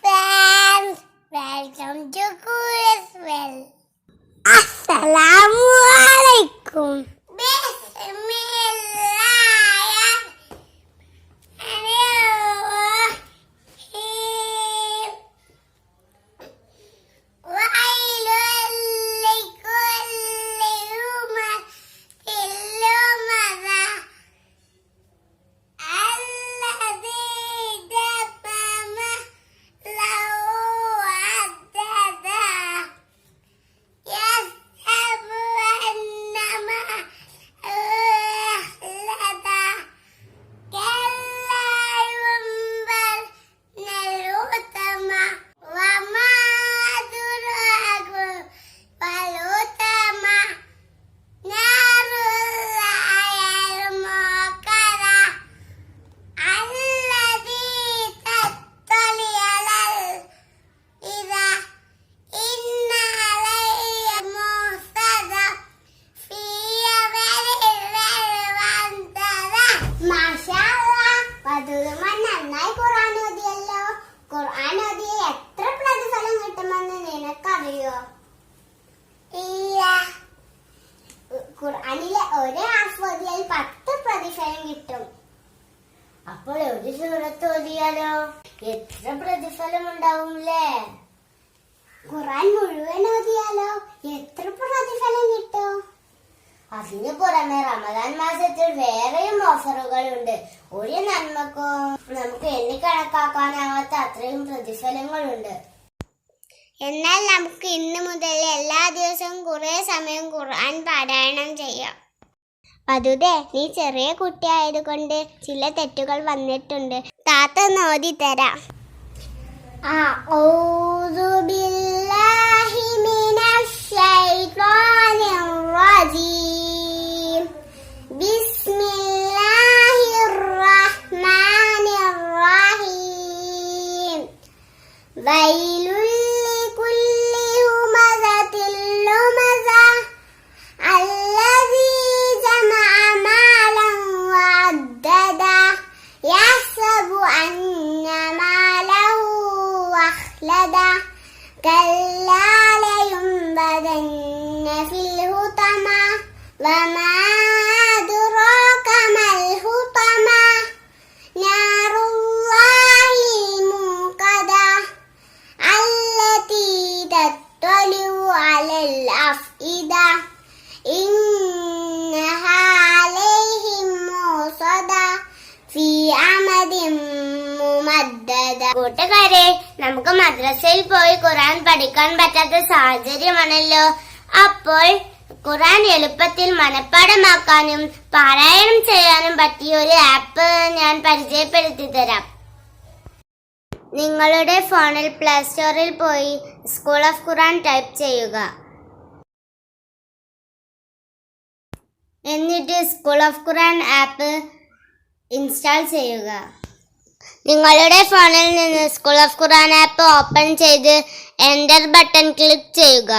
friends, welcome to Well. Assalamu alaikum. Bismillahirrahmanirrahim. പതുമൻ നന്നായി ഖുർആൻ ഓതിയല്ലോ. ഖുർആൻ ഓതിയ എത്ര പ്രതിഫലം കിട്ടുമെന്ന് നിനക്കറിയോ? ഇല്ല. ഖുർആനിലെ ഒരു ഹാഫ് ഓതിയാൽ പത്ത് പ്രതിഫലം കിട്ടും. അപ്പോൾ ഒരു സൂറത്ത് ഓതിയാലോ? എത്ര പ്രതിഫലം ഉണ്ടാവുംല്ലേ? ഖുർആൻ മുഴുവൻ ഓതിയാലോ? എത്ര പ്രതിഫലം കിട്ടും? അതിനു പുറമെ റമദാൻ മാസത്തിൽ വേറെയും ഓഫറുകൾ ഉണ്ട് ഒരു നന്മക്കും നമുക്ക് എണ്ണിക്കണക്കാക്കാനാവാത്ത അത്രയും പ്രതിഫലങ്ങളുണ്ട്. എന്നാൽ നമുക്ക് ഇന്ന് മുതൽ എല്ലാ ദിവസവും കുറേ സമയം ഖുർആൻ പാരായണം ചെയ്യാം. വധുതെ നീ ചെറിയ കുട്ടിയായതുകൊണ്ട് ചില തെറ്റുകൾ വന്നിട്ടുണ്ട്. താത്ത നോതി തരാം ആ ഓ أخلده كلا لينبذن في الهطمة. وما أدراك ما الهطمة؟ نار الله الموقدة التي تطلع على الأفئدة. إنها عليهم موصدة في عمد കൂട്ടുകാരെ നമുക്ക് മദ്രസയിൽ പോയി ഖുറാൻ പഠിക്കാൻ പറ്റാത്ത സാഹചര്യമാണല്ലോ. അപ്പോൾ ഖുറാൻ എളുപ്പത്തിൽ മനഃപ്പാടമാക്കാനും പാരായണം ചെയ്യാനും പറ്റിയ ഒരു ആപ്പ് ഞാൻ പരിചയപ്പെടുത്തി തരാം. നിങ്ങളുടെ ഫോണിൽ പ്ലേ സ്റ്റോറിൽ പോയി സ്കൂൾ ഓഫ് ഖുറാൻ ടൈപ്പ് ചെയ്യുക. എന്നിട്ട് school of Quran app install ചെയ്യുക. നിങ്ങളുടെ ഫോണിൽ നിന്ന് school of Quran app open ചെയ്ത് എന്റർ ബട്ടൺ ക്ലിക്ക് ചെയ്യുക.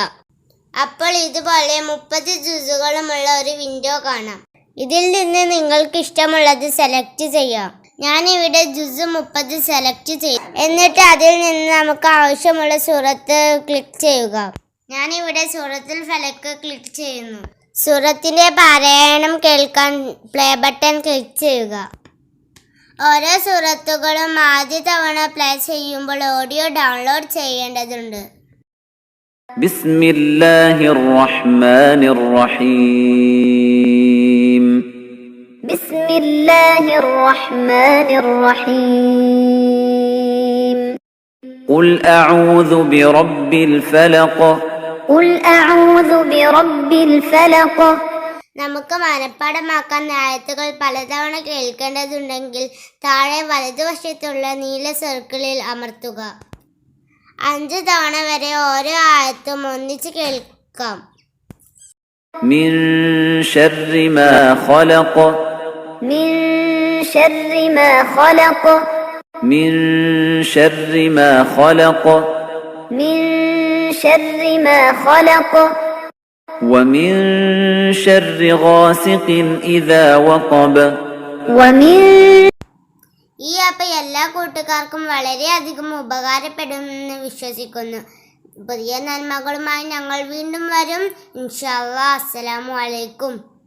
അപ്പോൾ ഇതുപോലെ മുപ്പത് ജ്യൂസുകളുമുള്ള ഒരു വിൻഡോ കാണാം. ഇതിൽ നിന്ന് നിങ്ങൾക്ക് ഇഷ്ടമുള്ളത് സെലക്ട് ചെയ്യാം. ഞാൻ ഇവിടെ ജുസ് മുപ്പത് സെലക്ട് ചെയ്യും എന്നിട്ട് അതിൽ നിന്ന് നമുക്ക് ആവശ്യമുള്ള സൂറത്ത് ക്ലിക്ക് ചെയ്യുക. ഞാൻ ഇവിടെ സൂറത്തുൽ ഫലക്ക് ക്ലിക്ക് ചെയ്യുന്നു. സൂറത്തിന്റെ പാരായണം കേൾക്കാൻ പ്ലേ ബട്ടൺ ക്ലിക്ക് ചെയ്യുക. ഓരോ സുഹൃത്തുക്കളും ആദ്യ തവണ പ്ലേ ചെയ്യുമ്പോൾ ഓഡിയോ ഡൗൺലോഡ് ചെയ്യേണ്ടതുണ്ട് ബിസ്മില്ലാഹിർ റഹ്മാനിർ റഹീം ബിസ്മില്ലാഹിർ റഹ്മാനിർ റഹീം ഖുൽ അഊദു ബിറബ്ബിൽ ഫലഖ് ഖുൽ അഊദു ബിറബ്ബിൽ ഫലഖ് നമുക്ക് മനഃപ്പാടമാക്കാൻ ആയത്തുകൾ പലതവണ കേൾക്കേണ്ടതുണ്ടെങ്കിൽ താഴെ വലതുവശത്തുള്ള നീല സർക്കിളിൽ അമർത്തുക അഞ്ച് തവണ വരെ ഓരോ ആയത്തും ഒന്നിച്ച് കേൾക്കാം من شر ما خلق من شر ما خلق من شر ما خلق من شر ما خلق ومن شر غاسق إذا وقب ومن ഈ ആപ്പ് എല്ലാ കൂട്ടുകാർക്കും വളരെയധികം ഉപകാരപ്പെടുമെന്ന് വിശ്വസിക്കുന്നു പുതിയ നന്മകളുമായി ഞങ്ങൾ വീണ്ടും വരും ഇൻഷാല്ലാ അസ്സലാമു അലൈക്കും